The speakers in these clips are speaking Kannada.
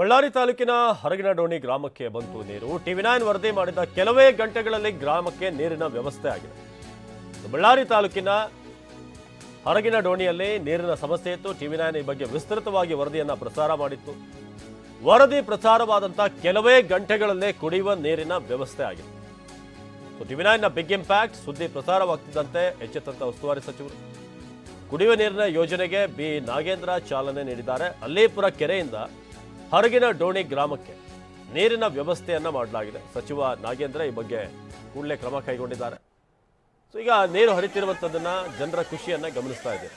ಬಳ್ಳಾರಿ ತಾಲೂಕಿನ ಹರಗಿನಡೋಣಿ ಗ್ರಾಮಕ್ಕೆ ಬಂತು ನೀರು. ಟಿವಿ ನೈನ್ ವರದಿ ಮಾಡಿದ ಕೆಲವೇ ಗಂಟೆಗಳಲ್ಲಿ ಗ್ರಾಮಕ್ಕೆ ನೀರಿನ ವ್ಯವಸ್ಥೆ ಆಗಿದೆ. ಬಳ್ಳಾರಿ ತಾಲೂಕಿನ ಹೊರಗಿನ ಡೋಣಿಯಲ್ಲಿ ನೀರಿನ ಸಮಸ್ಯೆ ಇತ್ತು. ಟಿವಿ ನೈನ್ ಈ ಬಗ್ಗೆ ವಿಸ್ತೃತವಾಗಿ ವರದಿಯನ್ನು ಪ್ರಸಾರ ಮಾಡಿತ್ತು. ವರದಿ ಪ್ರಸಾರವಾದಂಥ ಕೆಲವೇ ಗಂಟೆಗಳಲ್ಲೇ ಕುಡಿಯುವ ನೀರಿನ ವ್ಯವಸ್ಥೆ ಆಗಿದೆ. ಟಿವಿ ಟಿವಿ ನೈನ್ನ ಬಿಗ್ ಇಂಪ್ಯಾಕ್ಟ್ ಸುದ್ದಿ ಪ್ರಸಾರವಾಗ್ತಿದ್ದಂತೆ ಎಚ್ಚೆತ್ತಂತ ಉಸ್ತುವಾರಿ ಸಚಿವರು. ಕುಡಿಯುವ ನೀರಿನ ಯೋಜನೆಗೆ ಬಿ ನಾಗೇಂದ್ರ ಚಾಲನೆ ನೀಡಿದ್ದಾರೆ. ಅಲ್ಲೇಪುರ ಕೆರೆಯಿಂದ ಹರಗಿನ ಡೋಣಿ ಗ್ರಾಮಕ್ಕೆ ನೀರಿನ ವ್ಯವಸ್ಥೆಯನ್ನು ಮಾಡಲಾಗಿದೆ. ಸಚಿವ ನಾಗೇಂದ್ರ ಈ ಬಗ್ಗೆ ಕೂಡಲೇ ಕ್ರಮ ಕೈಗೊಂಡಿದ್ದಾರೆ. ಸೊ, ಈಗ ನೀರು ಹರಿತಿರುವಂಥದ್ದನ್ನ ಜನರ ಖುಷಿಯನ್ನ ಗಮನಿಸ್ತಾ ಇದ್ದೀವಿ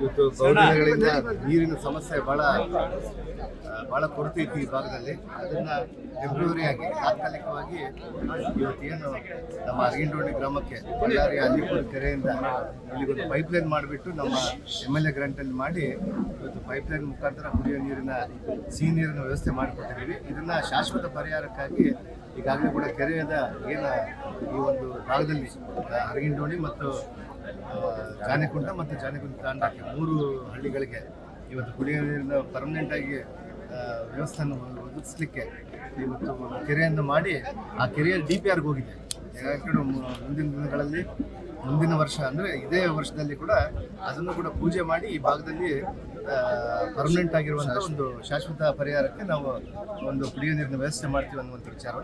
ಇವತ್ತು ಬಹುದಿನಗಳಿಂದ ನೀರಿನ ಸಮಸ್ಯೆ ಬಹಳ ಬಹಳ ಕೊರತೆ ಇತ್ತು ಈ ಭಾಗದಲ್ಲಿ. ಅದನ್ನ ಟೆಂಪ್ರವರಿ ಆಗಿ ತಾತ್ಕಾಲಿಕವಾಗಿ ಇವತ್ತೇನು ನಮ್ಮ ಅರಗಿಂಡೋಣಿ ಗ್ರಾಮಕ್ಕೆ ಬಳ್ಳಾರಿ ಅಲ್ಲಿಪುರ ಕೆರೆಯಿಂದ ಇಲ್ಲಿಗೊಂದು ಪೈಪ್ ಲೈನ್ ಮಾಡಿಬಿಟ್ಟು ನಮ್ಮ ಎಂ ಎಲ್ ಎ ಗ್ರಾಂಟಲ್ಲಿ ಮಾಡಿ ಇವತ್ತು ಪೈಪ್ ಲೈನ್ ಮುಖಾಂತರ ಕುಡಿಯೋ ನೀರಿನ ಸಿಹಿ ನೀರಿನ ವ್ಯವಸ್ಥೆ ಮಾಡಿಕೊಟ್ಟಿದ್ದೀವಿ. ಇದನ್ನ ಶಾಶ್ವತ ಪರಿಹಾರಕ್ಕಾಗಿ ಈಗಾಗಲೇ ಕೂಡ ಕೆರೆಯದ ಏನು ಈ ಒಂದು ಭಾಗದಲ್ಲಿ ಅರಗಿಂಡೋಣಿ ಮತ್ತು ಜಾನೆಕುಂಟ ಮತ್ತು ಜಾನೆಕುಂಟ ತಾಂಡಕ್ಕೆ ಮೂರು ಹಳ್ಳಿಗಳಿಗೆ ಇವತ್ತು ಕುಡಿಯುವ ನೀರಿನ ಪರ್ಮನೆಂಟಾಗಿ ವ್ಯವಸ್ಥೆಯನ್ನು ಒದಗಿಸ್ಲಿಕ್ಕೆ ಇವತ್ತು ಕೆರೆಯನ್ನು ಮಾಡಿ ಆ ಕೆರೆಯ ಡಿ ಪಿ ಆರ್ಗೆ ಹೋಗಿದೆ. ಯಾಕಂದ್ರೆ ಮುಂದಿನ ದಿನಗಳಲ್ಲಿ, ಮುಂದಿನ ವರ್ಷ ಅಂದರೆ ಇದೇ ವರ್ಷದಲ್ಲಿ ಕೂಡ ಅದನ್ನು ಕೂಡ ಪೂಜೆ ಮಾಡಿ ಈ ಭಾಗದಲ್ಲಿ ಪರ್ಮನೆಂಟ್ ಆಗಿರುವಂಥ ಒಂದು ಶಾಶ್ವತ ಪರಿಹಾರಕ್ಕೆ ನಾವು ಒಂದು ಕುಡಿಯುವ ನೀರಿನ ವ್ಯವಸ್ಥೆ ಮಾಡ್ತೀವಿ ಅನ್ನುವಂಥ ವಿಚಾರ.